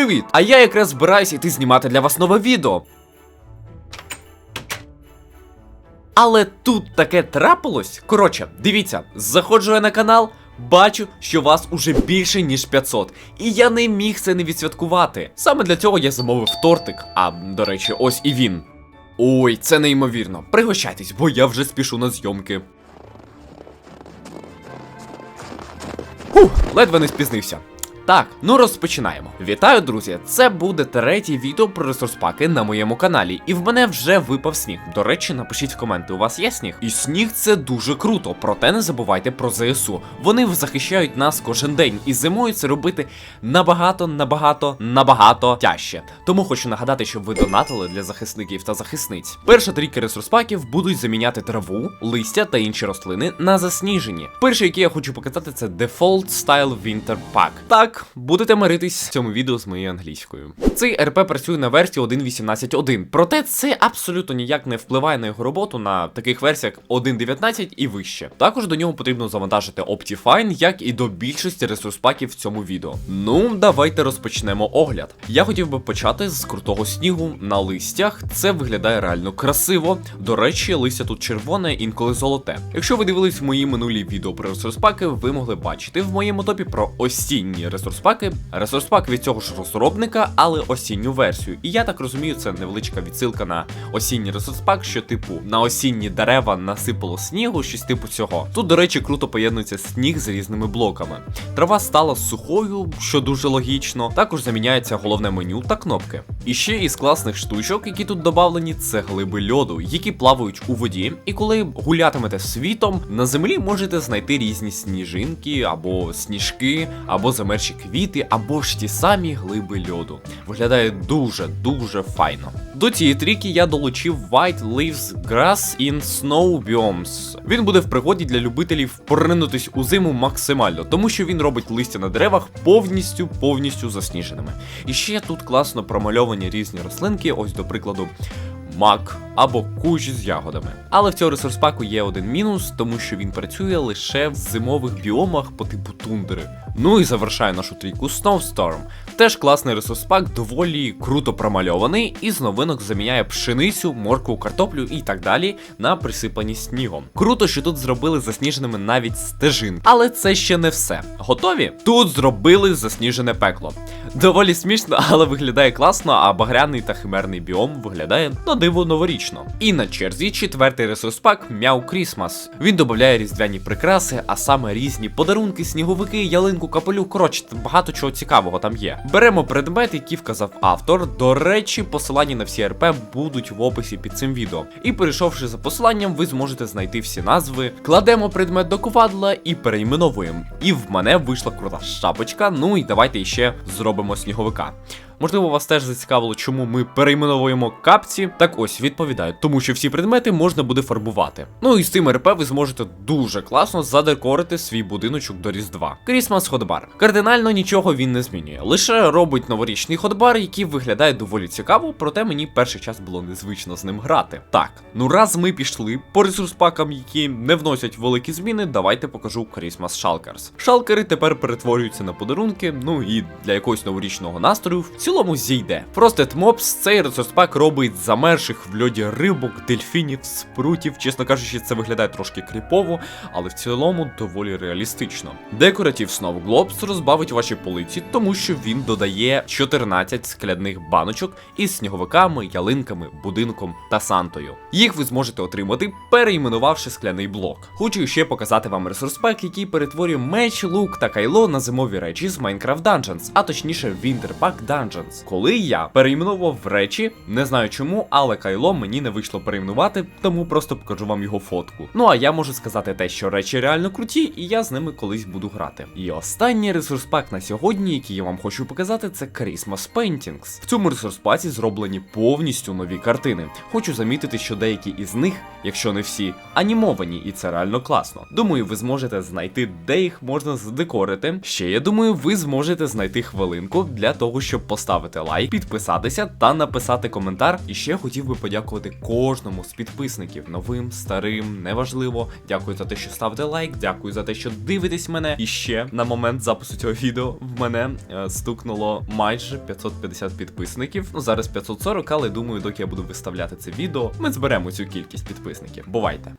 Привіт! А я якраз збираюсь іти знімати для вас нове відео. Але тут таке трапилось. Коротше, дивіться, заходжу я на канал, бачу, що вас уже більше ніж 500. І я не міг це не відсвяткувати. Саме для цього я замовив тортик. А до речі, ось і він. Ой, це неймовірно. Пригощайтесь, бо я вже спішу на зйомки. Фух, ледве не спізнився. Так, ну розпочинаємо. Вітаю, друзі! Це буде третє відео про ресурс-паки на моєму каналі, і в мене вже випав сніг. До речі, напишіть в коменти, у вас є сніг? І сніг це дуже круто, проте не забувайте про ЗСУ. Вони захищають нас кожен день, і зимою це робити набагато, набагато, набагато тяжче. Тому хочу нагадати, щоб ви донатили для захисників та захисниць. Перша трійка ресурс-паків будуть заміняти траву, листя та інші рослини на засніжені. Перший, який я хочу показати, це Default Style Winter Pack. Так, будете миритись в цьому відео з моєю англійською. Цей РП працює на версії 1.18.1, проте це абсолютно ніяк не впливає на його роботу на таких версіях 1.19 і вище. Також до нього потрібно завантажити Optifine, як і до більшості ресурс-паків в цьому відео. Ну, давайте розпочнемо огляд. Я хотів би почати з крутого снігу на листях. Це виглядає реально красиво. До речі, листя тут червоне, інколи золоте. Якщо ви дивились мої минулі відео про ресурс-паки, ви могли бачити в моєму топі про осінні ресурс-паки. Ресурс-пак від цього ж розробника, але осінню версію. І я так розумію, це невеличка відсилка на осінній ресурс-пак, що типу на осінні дерева насипало снігу, щось типу цього. Тут, до речі, круто поєднується сніг з різними блоками. Трава стала сухою, що дуже логічно. Також заміняється головне меню та кнопки. І ще із класних штучок, які тут додавлені, це глиби льоду, які плавають у воді. І коли гулятимете світом, на землі можете знайти різні сніжинки, або сніжки, або замерші квіти, або ж ті самі глиби льоду. Виглядає дуже дуже файно. До цієї трійки я долучив White Leaves Grass in Snow Biomes. Він буде в пригоді для любителів поринутись у зиму максимально, тому що він робить листя на деревах повністю повністю засніженими. І ще тут класно промальовані різні рослинки, ось до прикладу. Мак або кущ з ягодами. Але в цього ресурс-паку є один мінус, тому що він працює лише в зимових біомах по типу тундри. Ну і завершає нашу трійку Snowstorm. Теж класний ресурс-пак, доволі круто промальований, і з новинок заміняє пшеницю, моркву, картоплю і так далі на присипані снігом. Круто, що тут зробили засніженими навіть стежинки. Але це ще не все. Готові? Тут зробили засніжене пекло. Доволі смішно, але виглядає класно, а багряний та химерний біом виглядає на диво новорічно. І на черзі четвертий ресурс-пак Мяу Крісмас. Він додає різдвяні прикраси, а саме різні подарунки, сніговики, ялинку, капелю. Коротше, багато чого цікавого там є. Беремо предмет, який вказав автор. До речі, посилання на всі РП будуть в описі під цим відео. І перейшовши за посиланням, ви зможете знайти всі назви. Кладемо предмет до ковадла і перейменовуємо. І в мене вийшла крута шапочка. Ну і давайте ще зробимо сніговика. Можливо, вас теж зацікавило, чому ми перейменовуємо капці. Так ось відповідаю, тому що всі предмети можна буде фарбувати. Ну і з цим РП ви зможете дуже класно задекорити свій будиночок до Різдва. Крісмас ходбар. Кардинально нічого він не змінює. Лише робить новорічний ходбар, який виглядає доволі цікаво, проте мені перший час було незвично з ним грати. Так, ну раз ми пішли по ресурс-пакам, які не вносять великі зміни, давайте покажу Крісмас Шалкерс. Шалкери тепер перетворюються на подарунки, ну і для якогось новорічного настрою цілому зійде. Frosted Mobs цей ресурс-пак робить замерших в льоді рибок, дельфінів, спрутів. Чесно кажучи, це виглядає трошки кріпово, але в цілому доволі реалістично. Decorative Snow Globes розбавить ваші полиці, тому що він додає 14 скляних баночок із сніговиками, ялинками, будинком та сантою. Їх ви зможете отримати, переіменувавши скляний блок. Хочу ще показати вам ресурс-пак, який перетворює меч, лук та кайло на зимові речі з Minecraft Dungeons, а точніше Winter Pack Dungeons. Коли я переіменував речі, не знаю чому, але кайло мені не вийшло переіменувати, тому просто покажу вам його фотку. Ну а я можу сказати те, що речі реально круті, і я з ними колись буду грати. І останній ресурс-пак на сьогодні, який я вам хочу показати, це Christmas Paintings. В цьому ресурс-паці зроблені повністю нові картини. Хочу замітити, що деякі із них, якщо не всі, анімовані, і це реально класно. Думаю, ви зможете знайти, де їх можна задекорити. Ще я думаю, ви зможете знайти хвилинку для того, щоб поставити поставити лайк, підписатися та написати коментар. І ще хотів би подякувати кожному з підписників, новим, старим, неважливо. Дякую за те, що ставите лайк, дякую за те, що дивитесь мене. І ще на момент запису цього відео в мене е, стукнуло майже 550 підписників. Ну зараз 540, але думаю, доки я буду виставляти це відео, ми зберемо цю кількість підписників. Бувайте!